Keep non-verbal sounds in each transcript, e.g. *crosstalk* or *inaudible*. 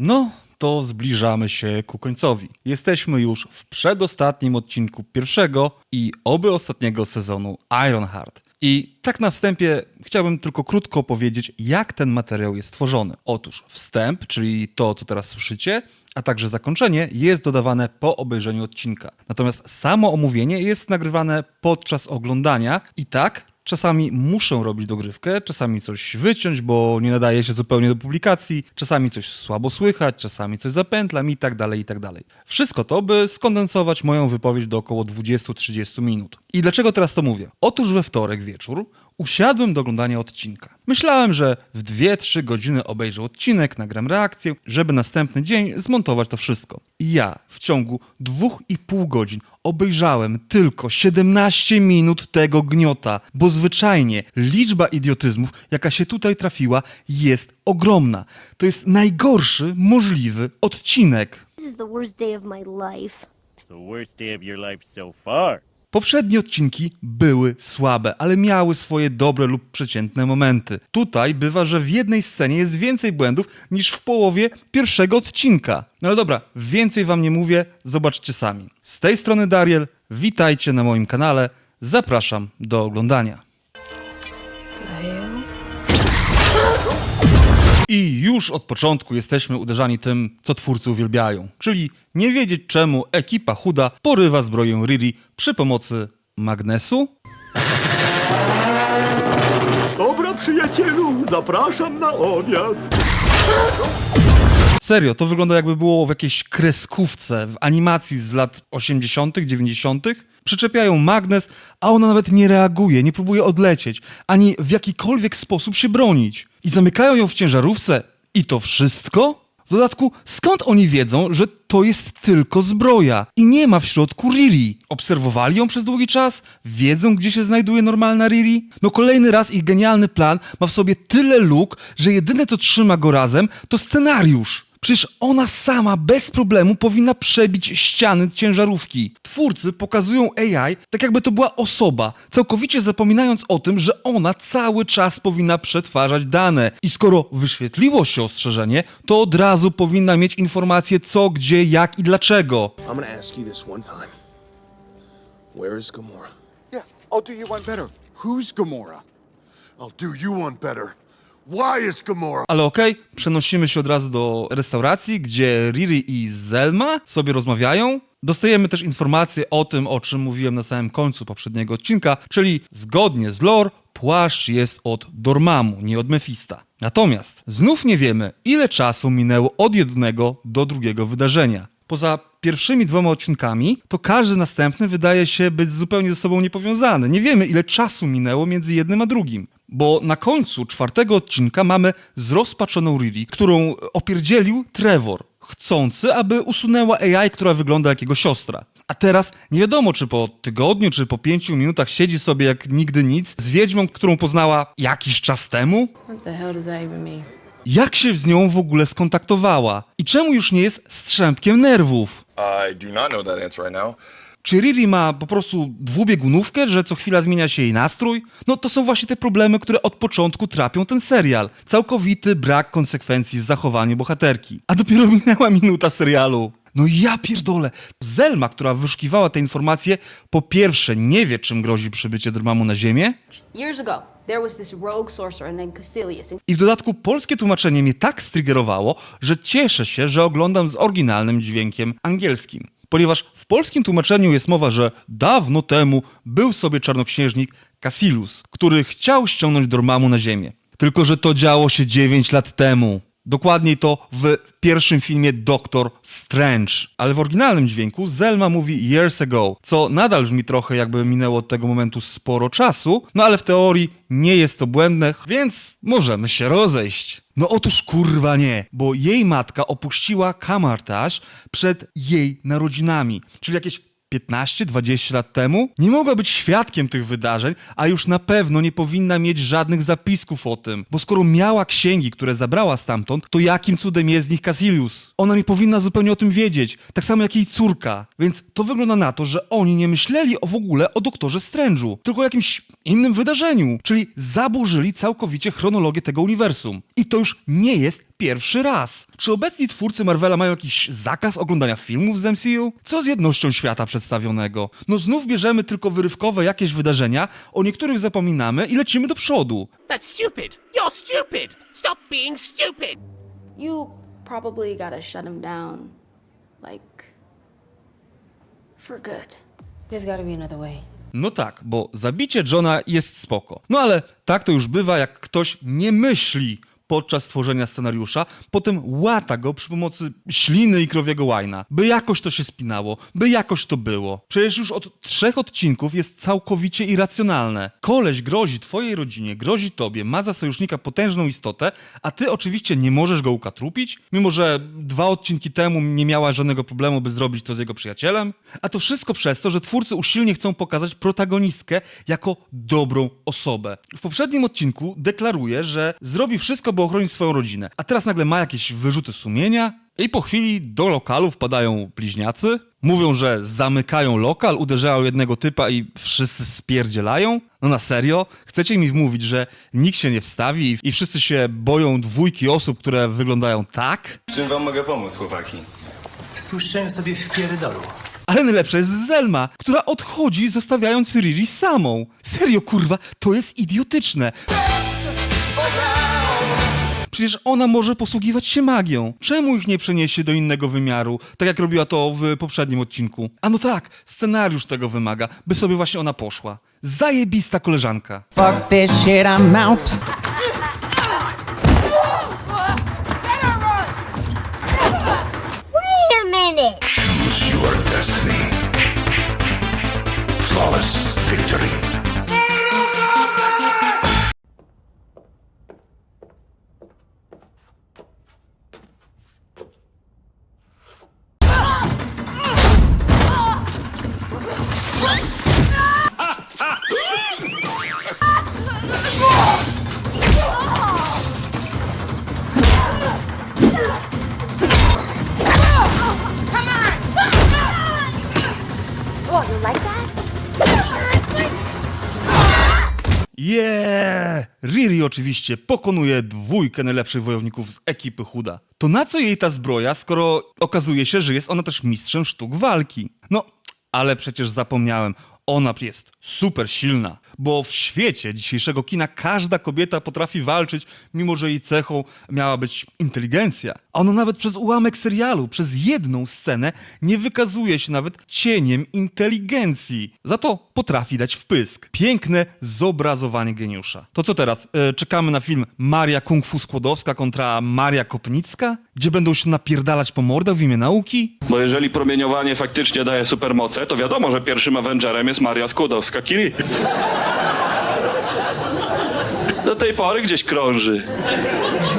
No, to zbliżamy się ku końcowi. Jesteśmy już w przedostatnim odcinku pierwszego i oby ostatniego sezonu Ironheart. I tak na wstępie chciałbym tylko krótko powiedzieć, jak ten materiał jest tworzony. Otóż wstęp, czyli to, co teraz słyszycie, a także zakończenie jest dodawane po obejrzeniu odcinka. Natomiast samo omówienie jest nagrywane podczas oglądania i tak Czasami muszę robić dogrywkę, czasami coś wyciąć, bo nie nadaje się zupełnie do publikacji, czasami coś słabo słychać, czasami coś zapętlam i tak dalej, i tak dalej. Wszystko to, by skondensować moją wypowiedź do około 20-30 minut. I dlaczego teraz to mówię? Otóż we wtorek wieczór usiadłem do oglądania odcinka. Myślałem, że w 2-3 godziny obejrzę odcinek, nagram reakcję, żeby następny dzień zmontować to wszystko. I ja w ciągu 2,5 godzin obejrzałem tylko 17 minut tego gniota, bo zwyczajnie liczba idiotyzmów, jaka się tutaj trafiła, jest ogromna. To jest najgorszy możliwy odcinek. This is the worst day of my life. The worst day of your life so far. Poprzednie odcinki były słabe, ale miały swoje dobre lub przeciętne momenty. Tutaj bywa, że w jednej scenie jest więcej błędów niż w połowie pierwszego odcinka. No ale dobra, więcej wam nie mówię, zobaczcie sami. Z tej strony Dariel, witajcie na moim kanale, zapraszam do oglądania. I już od początku jesteśmy uderzani tym, co twórcy uwielbiają, czyli nie wiedzieć czemu ekipa chuda porywa zbroję Riri przy pomocy magnesu, Dobra, przyjacielu, zapraszam na obiad. Serio, to wygląda jakby było w jakiejś kreskówce, w animacji z lat 80., 90. Przyczepiają magnes, a ona nawet nie reaguje, nie próbuje odlecieć, ani w jakikolwiek sposób się bronić. I zamykają ją w ciężarówce. I to wszystko? W dodatku, skąd oni wiedzą, że to jest tylko zbroja i nie ma w środku Riri? Obserwowali ją przez długi czas? Wiedzą, gdzie się znajduje normalna Riri? No kolejny raz ich genialny plan ma w sobie tyle luk, że jedyne co trzyma go razem to scenariusz. Przecież ona sama bez problemu powinna przebić ściany ciężarówki. Twórcy pokazują AI tak jakby to była osoba, całkowicie zapominając o tym, że ona cały czas powinna przetwarzać dane. I skoro wyświetliło się ostrzeżenie, to od razu powinna mieć informację co, gdzie, jak i dlaczego. I'm gonna ask you this one time. Where is Gamora? Yeah, I'll do you one better. Who's Gamora? I'll do you one better. Ale okej, przenosimy się od razu do restauracji, gdzie Riri i Zelma sobie rozmawiają. Dostajemy też informację o tym, o czym mówiłem na samym końcu poprzedniego odcinka, czyli zgodnie z lore, płaszcz jest od Dormammu, nie od Mefista. Natomiast znów nie wiemy, ile czasu minęło od jednego do drugiego wydarzenia. Poza pierwszymi dwoma odcinkami, to każdy następny wydaje się być zupełnie ze sobą niepowiązany. Nie wiemy, ile czasu minęło między jednym a drugim. Bo na końcu czwartego odcinka mamy zrozpaczoną Riri, którą opierdzielił Trevor, chcący, aby usunęła AI, która wygląda jak jego siostra. A teraz nie wiadomo, czy po tygodniu, czy po pięciu minutach siedzi sobie jak nigdy nic z wiedźmą, którą poznała jakiś czas temu? What the hell does that even mean? Jak się z nią w ogóle skontaktowała? I czemu już nie jest strzępkiem nerwów? I do not know that answer right now. Czy Riri ma po prostu dwubiegunówkę, że co chwila zmienia się jej nastrój? No to są właśnie te problemy, które od początku trapią ten serial. Całkowity brak konsekwencji w zachowaniu bohaterki. A dopiero *laughs* minęła minuta serialu. No ja pierdolę. Zelma, która wyszukiwała te informacje, po pierwsze nie wie, czym grozi przybycie Dormammu na Ziemię, Years ago, there was this rogue sorcerer named i w dodatku polskie tłumaczenie mnie tak striggerowało, że cieszę się, że oglądam z oryginalnym dźwiękiem angielskim. Ponieważ w polskim tłumaczeniu jest mowa, że dawno temu był sobie czarnoksiężnik Casilus, który chciał ściągnąć Dormammu na ziemię. Tylko, że to działo się 9 lat temu. Dokładniej to w pierwszym filmie Doctor Strange. Ale w oryginalnym dźwięku Zelma mówi years ago, co nadal brzmi trochę jakby minęło od tego momentu sporo czasu, no ale w teorii nie jest to błędne, więc możemy się rozejść. No otóż kurwa nie, bo jej matka opuściła Kamartaż przed jej narodzinami, czyli jakieś 15-20 lat temu, nie mogła być świadkiem tych wydarzeń, a już na pewno nie powinna mieć żadnych zapisków o tym, bo skoro miała księgi, które zabrała stamtąd, to jakim cudem jest z nich Casilius? Ona nie powinna zupełnie o tym wiedzieć, tak samo jak jej córka. Więc to wygląda na to, że oni nie myśleli o w ogóle o doktorze Strange'u, tylko o jakimś innym wydarzeniu, czyli zaburzyli całkowicie chronologię tego uniwersum. I to już nie jest pierwszy raz. Czy obecni twórcy Marvela mają jakiś zakaz oglądania filmów z MCU? Co z jednością świata przedstawionego? No znów bierzemy tylko wyrywkowe jakieś wydarzenia, o niektórych zapominamy i lecimy do przodu. That's stupid. You're stupid. Stop being stupid. You probably gotta shut him down. Like. For good. There's gotta be another way. No tak, bo zabicie Johna jest spoko. No ale tak to już bywa, jak ktoś nie myśli podczas tworzenia scenariusza, potem łata go przy pomocy śliny i krowiego łajna, by jakoś to się spinało, by jakoś to było. Przecież już od trzech odcinków jest całkowicie irracjonalne. Koleś grozi twojej rodzinie, grozi tobie, ma za sojusznika potężną istotę, a ty oczywiście nie możesz go ukatrupić, mimo że dwa odcinki temu nie miała żadnego problemu, by zrobić to z jego przyjacielem. A to wszystko przez to, że twórcy usilnie chcą pokazać protagonistkę jako dobrą osobę. W poprzednim odcinku deklaruje, że zrobi wszystko, by ochronić swoją rodzinę, a teraz nagle ma jakieś wyrzuty sumienia. I po chwili do lokalu wpadają bliźniacy, mówią, że zamykają lokal, uderzają jednego typa i wszyscy spierdzielają. No na serio? Chcecie mi wmówić, że nikt się nie wstawi i wszyscy się boją dwójki osób, które wyglądają tak? Czym wam mogę pomóc, chłopaki? Spuszczałem sobie w pierdolu. Ale najlepsza jest Zelma, która odchodzi, zostawiając Riri samą. Serio, kurwa, to jest idiotyczne. Przecież ona może posługiwać się magią. Czemu ich nie przeniesie do innego wymiaru, tak jak robiła to w poprzednim odcinku? A no tak, scenariusz tego wymaga, by sobie właśnie ona poszła. Zajebista koleżanka. Fuck this shit, I'm out. Wait a minute! Your destiny. Flawless oczywiście pokonuje dwójkę najlepszych wojowników z ekipy Huda. To na co jej ta zbroja, skoro okazuje się, że jest ona też mistrzem sztuk walki? No, ale przecież zapomniałem, ona jest super silna, bo w świecie dzisiejszego kina każda kobieta potrafi walczyć, mimo że jej cechą miała być inteligencja. A ona nawet przez ułamek serialu, przez jedną scenę nie wykazuje się nawet cieniem inteligencji. Za to potrafi dać wpysk. Piękne zobrazowanie geniusza. To co teraz? E, czekamy na film Maria Kung Fu Skłodowska kontra Maria Kopnicka? Gdzie będą się napierdalać po mordach w imię nauki? Bo jeżeli promieniowanie faktycznie daje supermoce, to wiadomo, że pierwszym Avengerem jest Maria Skłodowska-Curie. Do tej pory gdzieś krąży.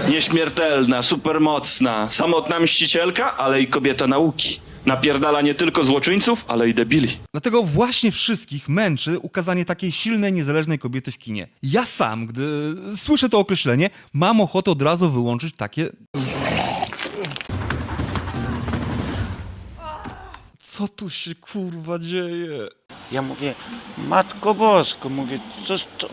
Nieśmiertelna, supermocna, samotna mścicielka, ale i kobieta nauki. Napierdala nie tylko złoczyńców, ale i debili. Dlatego właśnie wszystkich męczy ukazanie takiej silnej, niezależnej kobiety w kinie. Ja sam, gdy słyszę to określenie, mam ochotę od razu wyłączyć takie. Co tu się kurwa dzieje? Ja mówię, Matko Bosko, mówię, co, co,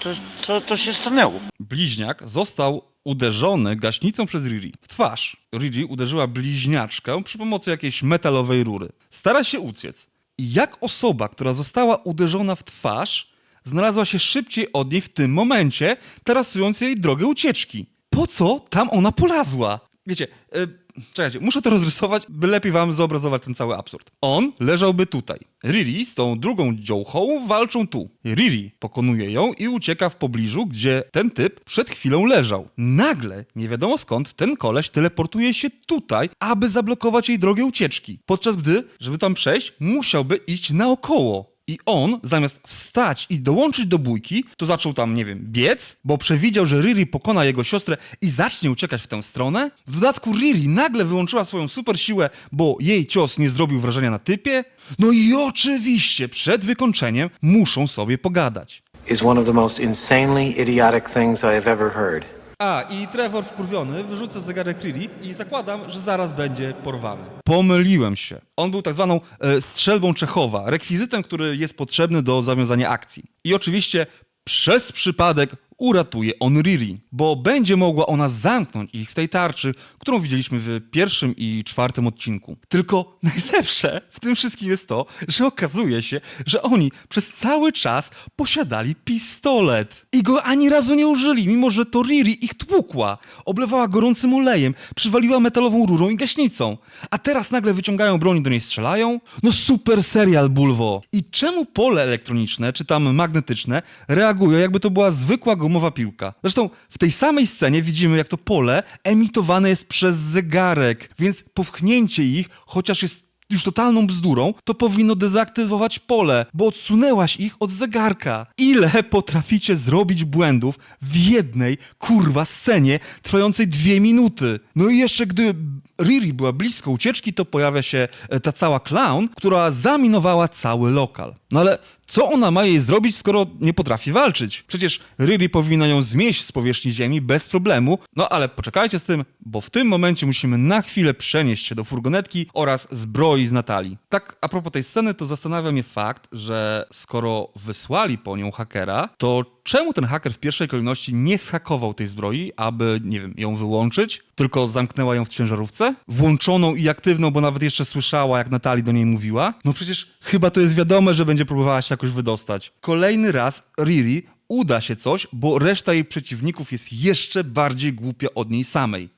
co, co to się stanęło? Bliźniak został uderzony gaśnicą przez Riri w twarz. Riri uderzyła bliźniaczkę przy pomocy jakiejś metalowej rury. Stara się uciec. Jak osoba, która została uderzona w twarz, znalazła się szybciej od niej w tym momencie, tarasując jej drogę ucieczki? Po co tam ona polazła? Wiecie, yy, czekajcie, muszę to rozrysować, by lepiej wam zobrazować ten cały absurd. On leżałby tutaj. Riri z tą drugą dziołchą walczą tu. Riri pokonuje ją i ucieka w pobliżu, gdzie ten typ przed chwilą leżał. Nagle, nie wiadomo skąd, ten koleś teleportuje się tutaj, aby zablokować jej drogę ucieczki. Podczas gdy, żeby tam przejść, musiałby iść naokoło. I on, zamiast wstać i dołączyć do bójki, to zaczął tam, nie wiem, biec, bo przewidział, że Riri pokona jego siostrę i zacznie uciekać w tę stronę. W dodatku Riri nagle wyłączyła swoją super siłę, bo jej cios nie zrobił wrażenia na typie. No i oczywiście przed wykończeniem muszą sobie pogadać. Is one of the most insanely idiotic things I have ever heard. A, i Trevor wkurwiony wyrzuca zegarek Riri i zakładam, że zaraz będzie porwany. Pomyliłem się. On był tak zwaną e, strzelbą Czechowa, rekwizytem, który jest potrzebny do zawiązania akcji. I oczywiście przez przypadek uratuje on Riri, bo będzie mogła ona zamknąć ich w tej tarczy, którą widzieliśmy w pierwszym i czwartym odcinku. Tylko *laughs* najlepsze w tym wszystkim jest to, że okazuje się, że oni przez cały czas posiadali pistolet i go ani razu nie użyli, mimo że to Riri ich tłukła, oblewała gorącym olejem, przywaliła metalową rurą i gaśnicą. A teraz nagle wyciągają broń do niej strzelają? No super serial, Bulwo! I czemu pole elektroniczne, czy tam magnetyczne, reagują jakby to była zwykła gumowa piłka? Zresztą w tej samej scenie widzimy, jak to pole emitowane jest przez zegarek, więc popchnięcie ich, chociaż jest już totalną bzdurą, to powinno dezaktywować pole, bo odsunęłaś ich od zegarka. Ile potraficie zrobić błędów w jednej, kurwa, scenie trwającej dwie minuty? No i jeszcze gdy Riri była blisko ucieczki, to pojawia się e, ta cała clown, która zaminowała cały lokal. No ale co ona ma jej zrobić, skoro nie potrafi walczyć? Przecież Riri powinna ją zmieść z powierzchni ziemi bez problemu. No ale poczekajcie z tym, bo w tym momencie musimy na chwilę przenieść się do furgonetki oraz zbroi z Natalii. Tak a propos tej sceny, to zastanawia mnie fakt, że skoro wysłali po nią hakera, to czemu ten haker w pierwszej kolejności nie zhakował tej zbroi, aby, nie wiem, ją wyłączyć, tylko zamknęła ją w ciężarówce? Włączoną i aktywną, bo nawet jeszcze słyszała, jak Natalii do niej mówiła? No przecież chyba to jest wiadome, że będzie próbowała się jakoś wydostać. Kolejny raz Riri uda się coś, bo reszta jej przeciwników jest jeszcze bardziej głupia od niej samej.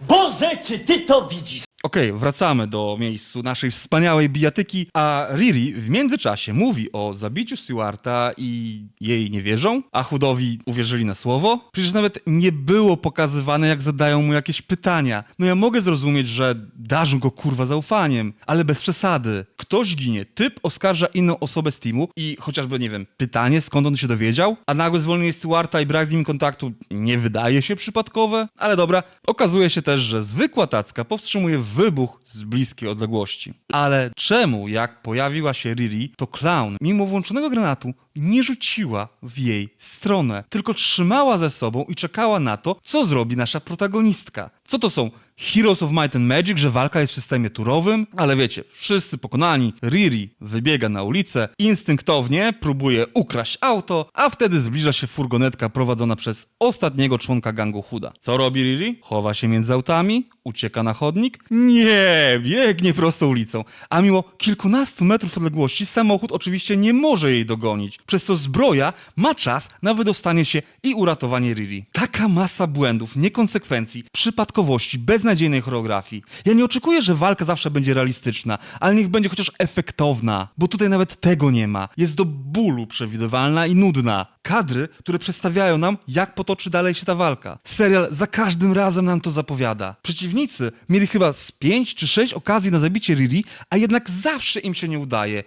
Boże, czy ty to widzisz? Okej, wracamy do miejscu naszej wspaniałej bijatyki, a Riri w międzyczasie mówi o zabiciu Stewarta i jej nie wierzą, a chudowi uwierzyli na słowo. Przecież nawet nie było pokazywane, jak zadają mu jakieś pytania. No ja mogę zrozumieć, że darzą go kurwa zaufaniem, ale bez przesady. Ktoś ginie, typ oskarża inną osobę z teamu i chociażby, nie wiem, pytanie, skąd on się dowiedział, a nagłe zwolnienie Stewarta i brak z nim kontaktu nie wydaje się przypadkowe, ale dobra. Okazuje się też, że zwykła tacka powstrzymuje wybuch z bliskiej odległości. Ale czemu, jak pojawiła się Riri, to clown, mimo włączonego granatu, nie rzuciła w jej stronę, tylko trzymała ze sobą i czekała na to, co zrobi nasza protagonistka. Co to są Heroes of Might and Magic, że walka jest w systemie turowym? Ale wiecie, wszyscy pokonani, Riri wybiega na ulicę, instynktownie próbuje ukraść auto, a wtedy zbliża się furgonetka prowadzona przez ostatniego członka gangu Huda. Co robi Riri? Chowa się między autami, ucieka na chodnik? Nie, biegnie prosto ulicą. A mimo kilkunastu metrów odległości samochód oczywiście nie może jej dogonić, przez co zbroja ma czas na wydostanie się i uratowanie Riri. Taka masa błędów, niekonsekwencji, przypadkowości, beznadziejnej choreografii. Ja nie oczekuję, że walka zawsze będzie realistyczna, ale niech będzie chociaż efektowna, bo tutaj nawet tego nie ma. Jest do bólu przewidywalna i nudna. Kadry, które przedstawiają nam, jak potoczy dalej się ta walka. Serial za każdym razem nam to zapowiada. Przeciwnicy mieli chyba z pięć czy sześć okazji na zabicie Riri, a jednak zawsze im się nie udaje.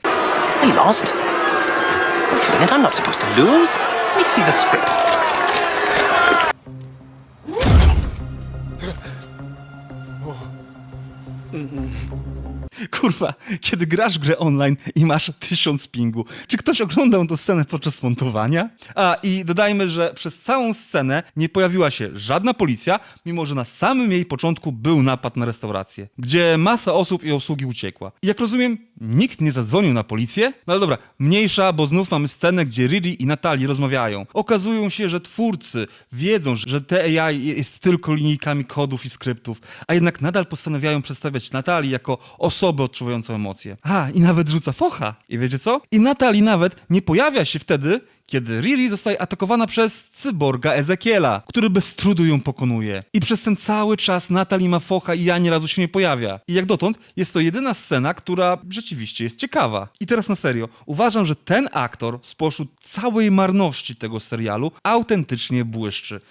I lost? Wait a minute, I'm not supposed to lose. Let me see the script. Kurwa, kiedy grasz grę online i masz tysiąc pingu, czy ktoś oglądał tę scenę podczas montowania? A i dodajmy, że przez całą scenę nie pojawiła się żadna policja, mimo że na samym jej początku był napad na restaurację, gdzie masa osób i obsługi uciekła. I jak rozumiem, nikt nie zadzwonił na policję? No ale dobra, mniejsza, bo znów mamy scenę, gdzie Riri i Natalii rozmawiają. Okazują się, że twórcy wiedzą, że te AI jest tylko linijkami kodów i skryptów, a jednak nadal postanawiają przedstawiać Natalii jako osobę odczuwającą emocje. A, i nawet rzuca focha. I wiecie co? I Natalii nawet nie pojawia się wtedy, kiedy Riri zostaje atakowana przez cyborga Ezekiela, który bez trudu ją pokonuje. I przez ten cały czas Natalie ma focha i ani razu się nie pojawia. I jak dotąd jest to jedyna scena, która rzeczywiście jest ciekawa. I teraz na serio, uważam, że ten aktor spośród całej marności tego serialu autentycznie błyszczy.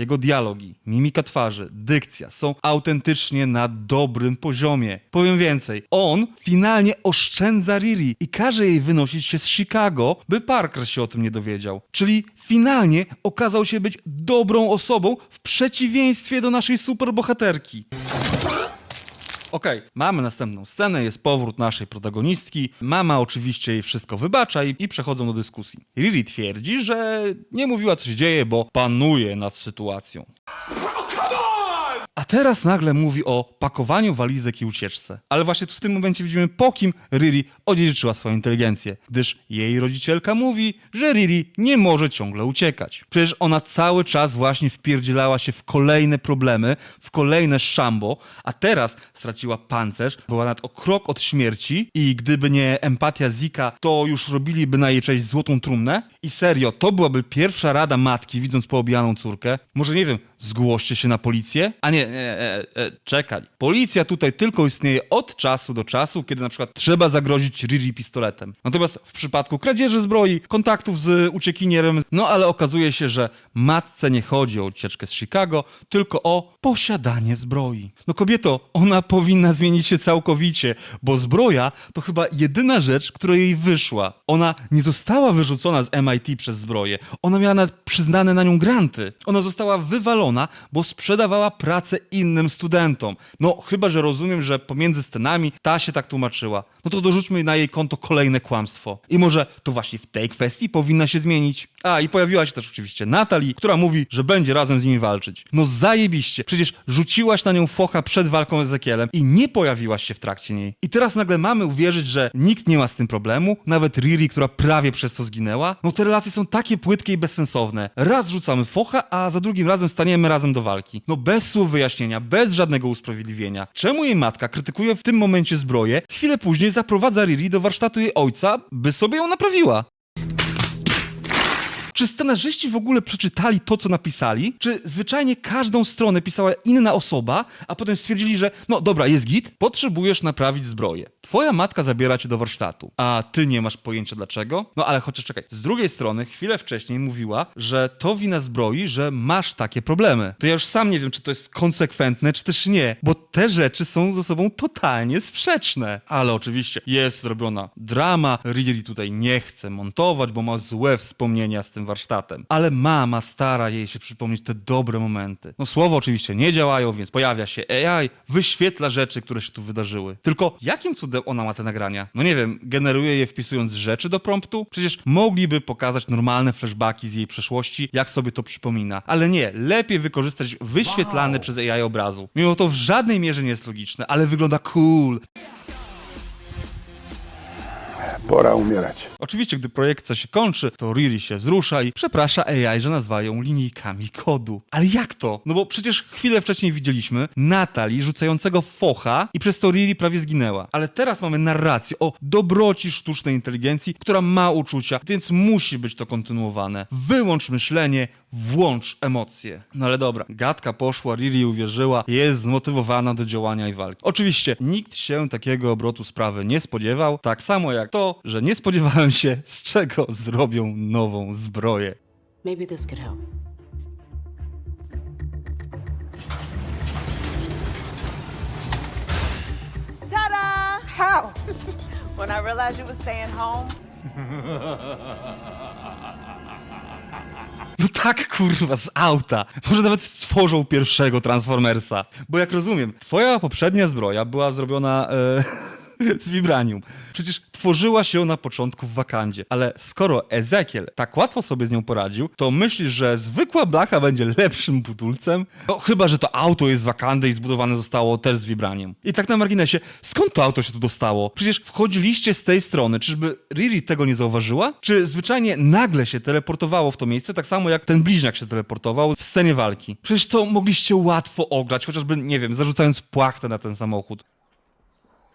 Jego dialogi, mimika twarzy, dykcja są autentycznie na dobrym poziomie. Powiem więcej, on finalnie oszczędza Riri i każe jej wynosić się z Chicago, by Parker się o tym nie dowiedział. Czyli finalnie okazał się być dobrą osobą w przeciwieństwie do naszej superbohaterki. Okej, mamy następną scenę, jest powrót naszej protagonistki. Mama oczywiście jej wszystko wybacza i, i przechodzą do dyskusji. Riri twierdzi, że nie mówiła co się dzieje, bo panuje nad sytuacją. A teraz nagle mówi o pakowaniu walizek i ucieczce. Ale właśnie tu w tym momencie widzimy, po kim Riri odziedziczyła swoją inteligencję. Gdyż jej rodzicielka mówi, że Riri nie może ciągle uciekać. Przecież ona cały czas właśnie wpierdzielała się w kolejne problemy, w kolejne szambo, a teraz straciła pancerz, była nad o krok od śmierci i gdyby nie empatia Zika, to już robiliby na jej cześć złotą trumnę. I serio, to byłaby pierwsza rada matki, widząc poobijaną córkę. Może nie wiem, zgłoście się na policję? A nie, nie, e, e, czekaj. Policja tutaj tylko istnieje od czasu do czasu, kiedy na przykład trzeba zagrozić Riri pistoletem. Natomiast w przypadku kradzieży zbroi, kontaktów z uciekinierem, no ale okazuje się, że matce nie chodzi o ucieczkę z Chicago, tylko o posiadanie zbroi. No kobieto, ona powinna zmienić się całkowicie, bo zbroja to chyba jedyna rzecz, która jej wyszła. Ona nie została wyrzucona z MIT przez zbroję. Ona miała nawet przyznane na nią granty. Ona została wywalona, bo sprzedawała pracę innym studentom. No, chyba, że rozumiem, że pomiędzy scenami ta się tak tłumaczyła. No to dorzućmy na jej konto kolejne kłamstwo. I może to właśnie w tej kwestii powinna się zmienić. A, i pojawiła się też oczywiście Natalie, która mówi, że będzie razem z nimi walczyć. No zajebiście. Przecież rzuciłaś na nią focha przed walką z Ezekielem i nie pojawiłaś się w trakcie niej. I teraz nagle mamy uwierzyć, że nikt nie ma z tym problemu, nawet Riri, która prawie przez to zginęła. No te relacje są takie płytkie i bezsensowne. Raz rzucamy focha, a za drugim razem staniemy razem do walki. No bez słów wyjaśnienia, bez żadnego usprawiedliwienia. Czemu jej matka krytykuje w tym momencie zbroję, chwilę później zaprowadza Riri do warsztatu jej ojca, by sobie ją naprawiła? Czy scenarzyści w ogóle przeczytali to, co napisali? Czy zwyczajnie każdą stronę pisała inna osoba, a potem stwierdzili, że no dobra, jest git, potrzebujesz naprawić zbroję. Twoja matka zabiera cię do warsztatu, a ty nie masz pojęcia dlaczego? No ale chociaż czekaj, z drugiej strony chwilę wcześniej mówiła, że to wina zbroi, że masz takie problemy. To ja już sam nie wiem, czy to jest konsekwentne, czy też nie, bo te rzeczy są ze sobą totalnie sprzeczne. Ale oczywiście jest zrobiona drama, Riri tutaj nie chce montować, bo ma złe wspomnienia z tym warsztatem. Ale mama stara jej się przypomnieć te dobre momenty. No słowa oczywiście nie działają, więc pojawia się AI, wyświetla rzeczy, które się tu wydarzyły. Tylko jakim cudem ona ma te nagrania? No nie wiem, generuje je wpisując rzeczy do promptu? Przecież mogliby pokazać normalne flashbacki z jej przeszłości, jak sobie to przypomina. Ale nie, lepiej wykorzystać wyświetlany przez AI obrazu. Mimo to w żadnej mierze nie jest logiczne, ale wygląda cool. Pora umierać. Oczywiście, gdy projekcja się kończy, to Riri się wzrusza i przeprasza AI, że nazywa ją linijkami kodu. Ale jak to? No bo przecież chwilę wcześniej widzieliśmy Natali rzucającego focha i przez to Riri prawie zginęła. Ale teraz mamy narrację o dobroci sztucznej inteligencji, która ma uczucia, więc musi być to kontynuowane. Wyłącz myślenie, włącz emocje. No ale dobra, gadka poszła, Riri uwierzyła, jest zmotywowana do działania i walki. Oczywiście, nikt się takiego obrotu sprawy nie spodziewał, tak samo jak to, że nie spodziewałem się, z czego zrobią nową zbroję. Maybe this could help. Ta-da! How? *laughs* when I realized you were staying home. No tak, kurwa, z auta. Może nawet tworzą pierwszego Transformersa. Bo jak rozumiem, twoja poprzednia zbroja była zrobiona e, *laughs* *laughs* z vibranium. Przecież tworzyła się na początku w Wakandzie. Ale skoro Ezekiel tak łatwo sobie z nią poradził, to myślisz, że zwykła blacha będzie lepszym budulcem? No chyba, że to auto jest z Wakandy i zbudowane zostało też z vibranium. I tak na marginesie, skąd to auto się tu dostało? Przecież wchodziliście z tej strony. Czyżby Riri tego nie zauważyła? Czy zwyczajnie nagle się teleportowało w to miejsce, tak samo jak ten bliźniak się teleportował w scenie walki? Przecież to mogliście łatwo ograć, chociażby, nie wiem, zarzucając płachtę na ten samochód.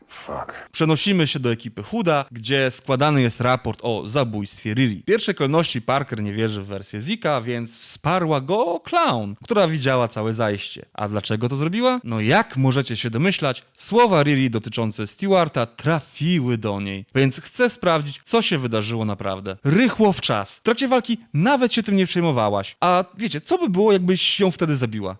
Fuck. Przenosimy się do ekipy Huda, gdzie składany jest raport o zabójstwie Riri. W pierwszej kolejności Parker nie wierzy w wersję Zika, więc wsparła go Clown, która widziała całe zajście. A dlaczego to zrobiła? No jak możecie się domyślać, słowa Riri dotyczące Stewarta trafiły do niej, więc chcę sprawdzić, co się wydarzyło naprawdę. Rychło w czas. W trakcie walki nawet się tym nie przejmowałaś. A wiecie, co by było, jakbyś ją wtedy zabiła?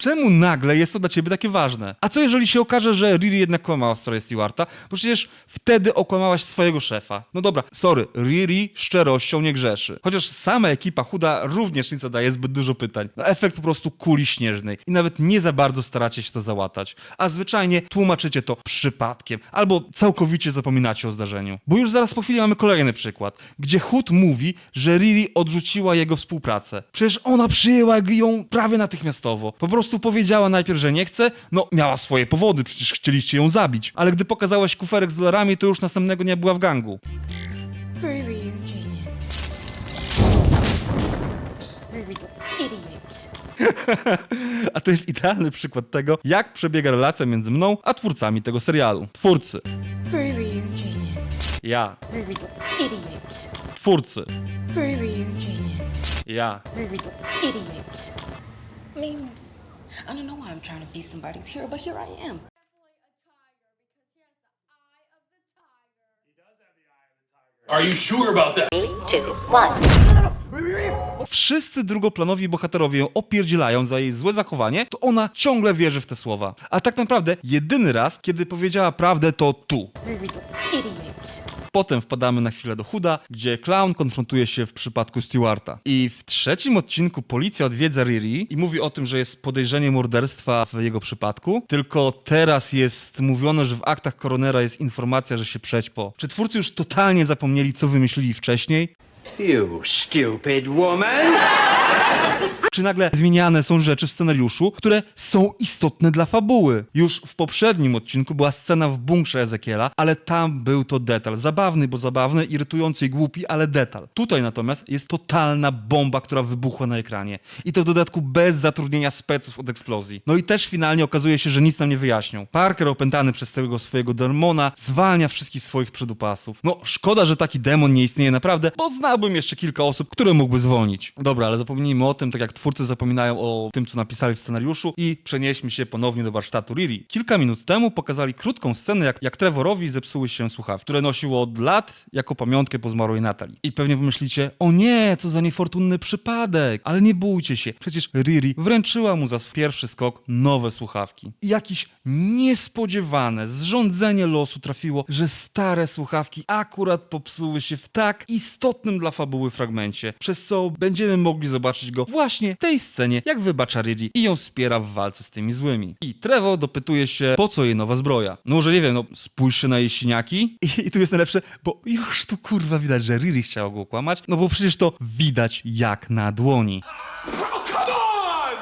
Czemu nagle jest to dla ciebie takie ważne? A co jeżeli się okaże, że Riri jednak kłamała w sprawie Stewarta? Bo przecież wtedy okłamałaś swojego szefa. No dobra, sorry, Riri szczerością nie grzeszy. Chociaż sama ekipa chuda również nie zadaje zbyt dużo pytań. No, efekt po prostu kuli śnieżnej. I nawet nie za bardzo staracie się to załatać. A zwyczajnie tłumaczycie to przypadkiem. Albo całkowicie zapominacie o zdarzeniu. Bo już zaraz po chwili mamy kolejny przykład, gdzie Hood mówi, że Riri odrzuciła jego współpracę. Przecież ona przyjęła ją prawie natychmiastowo. Po prostu powiedziała najpierw, że nie chce, no miała swoje powody, przecież chcieliście ją zabić. Ale gdy pokazałaś kuferek z dolarami, to już następnego dnia była w gangu. Ruby, you genius. Ruby, idiot. *laughs* A to jest idealny przykład tego, jak przebiega relacja między mną a twórcami tego serialu. Twórcy. Ruby, you genius. Ja. Ruby, idiot. Twórcy. Ruby, you genius. Ja. Ruby, idiot. I mean, I don't know why I'm trying to be somebody's hero, but here I am. Are you sure about that? Two, one. Wszyscy drugoplanowi bohaterowie ją opierdzielają za jej złe zachowanie, to ona ciągle wierzy w te słowa. A tak naprawdę jedyny raz, kiedy powiedziała prawdę, to tu. Potem wpadamy na chwilę do Huda, gdzie clown konfrontuje się w przypadku Stewarta. I w trzecim odcinku policja odwiedza Riri i mówi o tym, że jest podejrzenie morderstwa w jego przypadku. Tylko teraz jest mówione, że w aktach koronera jest informacja, że się przećpo. Czy twórcy już totalnie zapomnieli, co wymyślili wcześniej? You stupid woman! *laughs* Czy nagle zmieniane są rzeczy w scenariuszu, które są istotne dla fabuły? Już w poprzednim odcinku była scena w bunkrze Ezekiela, ale tam był to detal. Zabawny, bo zabawny, irytujący i głupi, ale detal. Tutaj natomiast jest totalna bomba, która wybuchła na ekranie. I to w dodatku bez zatrudnienia speców od eksplozji. No i też finalnie okazuje się, że nic nam nie wyjaśnią. Parker opętany przez tego swojego demona zwalnia wszystkich swoich przydupasów. No szkoda, że taki demon nie istnieje naprawdę, bo znałbym jeszcze kilka osób, które mógłby zwolnić. Dobra, ale zapomnijmy o tym, tak jak twórcy zapominają o tym, co napisali w scenariuszu i przenieśmy się ponownie do warsztatu Riri. Kilka minut temu pokazali krótką scenę, jak, jak Trevorowi zepsuły się słuchawki, które nosił od lat jako pamiątkę po zmarłej Natalii. I pewnie pomyślicie, o nie, co za niefortunny przypadek, ale nie bójcie się, przecież Riri wręczyła mu za swój pierwszy skok nowe słuchawki. I jakiś niespodziewane zrządzenie losu trafiło, że stare słuchawki akurat popsuły się w tak istotnym dla fabuły fragmencie, przez co będziemy mogli zobaczyć go właśnie w tej scenie, jak wybacza Riri i ją wspiera w walce z tymi złymi. I Trevor dopytuje się, po co jej nowa zbroja. No może nie wiem, no spójrzcie na jej siniaki i, *laughs* i tu jest najlepsze, bo już tu kurwa widać, że Riri chciała go okłamać, no bo przecież to widać jak na dłoni.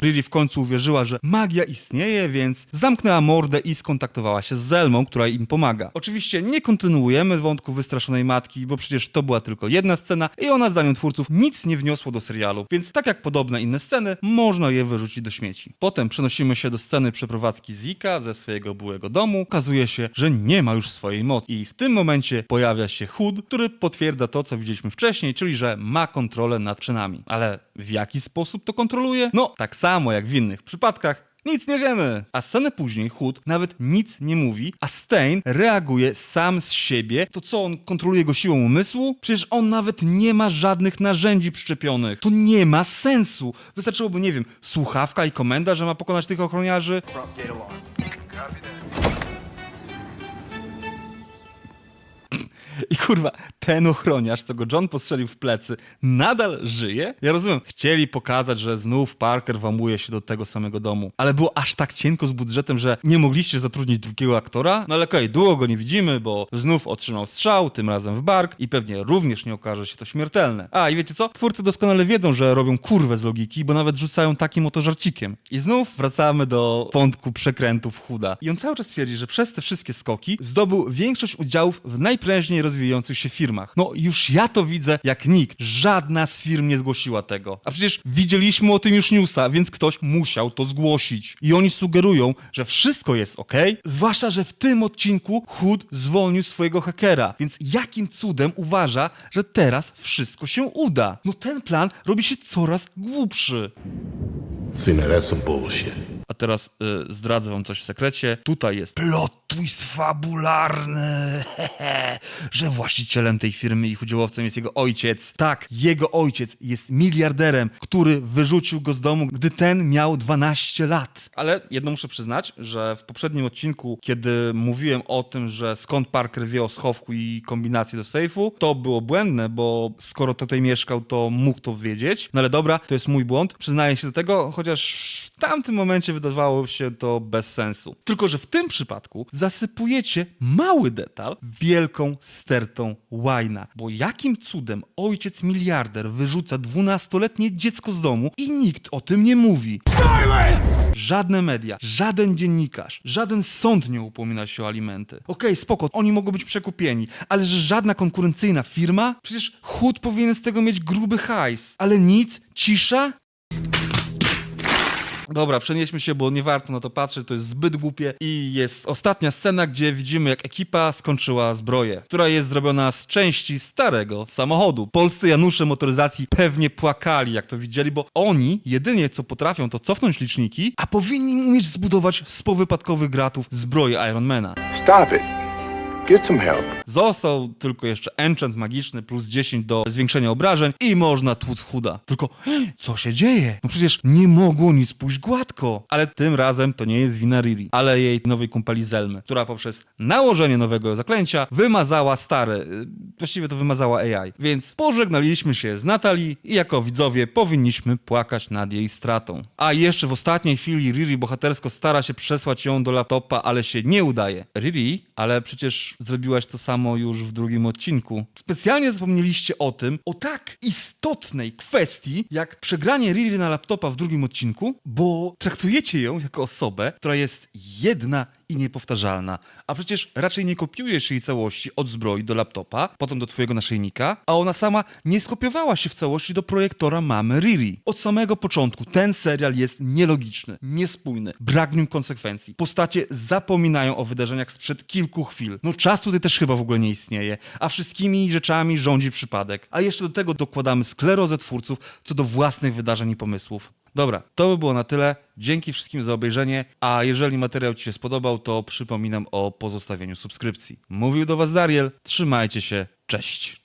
Riri w końcu uwierzyła, że magia istnieje, więc zamknęła mordę i skontaktowała się z Zelmą, która im pomaga. Oczywiście nie kontynuujemy wątku wystraszonej matki, bo przecież to była tylko jedna scena i ona zdaniem twórców nic nie wniosło do serialu, więc tak jak podobne inne sceny, można je wyrzucić do śmieci. Potem przenosimy się do sceny przeprowadzki Zika ze swojego byłego domu. Okazuje się, że nie ma już swojej mocy i w tym momencie pojawia się Hood, który potwierdza to, co widzieliśmy wcześniej, czyli że ma kontrolę nad czynami. Ale w jaki sposób to kontroluje? No, tak samo jak w innych przypadkach, nic nie wiemy. A scenę później Hood nawet nic nie mówi, a Stain reaguje sam z siebie. To co, on kontroluje go siłą umysłu? Przecież on nawet nie ma żadnych narzędzi przyczepionych. To nie ma sensu. Wystarczyłoby, nie wiem, słuchawka i komenda, że ma pokonać tych ochroniarzy. I kurwa, ten ochroniarz, co go John postrzelił w plecy, nadal żyje? Ja rozumiem, chcieli pokazać, że znów Parker włamuje się do tego samego domu, ale było aż tak cienko z budżetem, że nie mogliście zatrudnić drugiego aktora? No ale okej, długo go nie widzimy, bo znów otrzymał strzał, tym razem w bark i pewnie również nie okaże się to śmiertelne. A i wiecie co? Twórcy doskonale wiedzą, że robią kurwę z logiki, bo nawet rzucają takim oto żarcikiem. I znów wracamy do wątku przekrętów Huda. I on cały czas twierdzi, że przez te wszystkie skoki zdobył większość udziałów w najprężniej rozwijających się firmach. No już ja to widzę jak nikt. Żadna z firm nie zgłosiła tego. A przecież widzieliśmy o tym już newsa, więc ktoś musiał to zgłosić. I oni sugerują, że wszystko jest ok, zwłaszcza, że w tym odcinku Hood zwolnił swojego hakera. Więc jakim cudem uważa, że teraz wszystko się uda? No ten plan robi się coraz głupszy. See, now that's some bullshit. Teraz y, zdradzę wam coś w sekrecie. Tutaj jest plot twist fabularny, *laughs* że właścicielem tej firmy i udziałowcem jest jego ojciec. Tak, jego ojciec jest miliarderem, który wyrzucił go z domu, gdy ten miał 12 lat. Ale jedno muszę przyznać, że w poprzednim odcinku, kiedy mówiłem o tym, że skąd Parker wie o schowku i kombinacji do sejfu, to było błędne, bo skoro tutaj mieszkał, to mógł to wiedzieć. No ale dobra, to jest mój błąd. Przyznaję się do tego, chociaż w tamtym momencie wydawało się to bez sensu. Tylko, że w tym przypadku zasypujecie mały detal wielką stertą łajna. Bo jakim cudem ojciec miliarder wyrzuca dwunastoletnie dziecko z domu i nikt o tym nie mówi? Żadne media, żaden dziennikarz, żaden sąd nie upomina się o alimenty. Okej, spoko, oni mogą być przekupieni, ale że żadna konkurencyjna firma? Przecież chód powinien z tego mieć gruby hajs. Ale nic, cisza? Dobra, przenieśmy się, bo nie warto na to patrzeć, to jest zbyt głupie. I jest ostatnia scena, gdzie widzimy, jak ekipa skończyła zbroję, która jest zrobiona z części starego samochodu. Polscy Janusze motoryzacji pewnie płakali, jak to widzieli, bo oni jedynie co potrafią, to cofnąć liczniki, a powinni umieć zbudować z powypadkowych gratów zbroję Ironmana. Stop it. Get some help. Został tylko jeszcze enchant magiczny plus 10 do zwiększenia obrażeń i można tłuc chuda. Tylko co się dzieje? No przecież nie mogło nic pójść gładko. Ale tym razem to nie jest wina Riri, ale jej nowej kumpeli Zelmy, która poprzez nałożenie nowego zaklęcia wymazała stare, y, właściwie to wymazała AI. Więc pożegnaliśmy się z Natalii i jako widzowie powinniśmy płakać nad jej stratą. A jeszcze w ostatniej chwili Riri bohatersko stara się przesłać ją do laptopa, ale się nie udaje. Riri, ale przecież zrobiłaś to samo już w drugim odcinku. Specjalnie zapomnieliście o tym, o tak istotnej kwestii, jak przegranie Riri na laptopa w drugim odcinku, bo traktujecie ją jako osobę, która jest jedna i niepowtarzalna. A przecież raczej nie kopiujesz jej całości od zbroi do laptopa, potem do twojego naszyjnika, a ona sama nie skopiowała się w całości do projektora mamy Riri. Od samego początku ten serial jest nielogiczny, niespójny, brak w nim konsekwencji. Postacie zapominają o wydarzeniach sprzed kilku chwil. No czas tutaj też chyba w ogóle nie istnieje, a wszystkimi rzeczami rządzi przypadek. A jeszcze do tego dokładamy sklerozę twórców co do własnych wydarzeń i pomysłów. Dobra, to by było na tyle. Dzięki wszystkim za obejrzenie, a jeżeli materiał Ci się spodobał, to przypominam o pozostawieniu subskrypcji. Mówił do Was Dariel, trzymajcie się, cześć.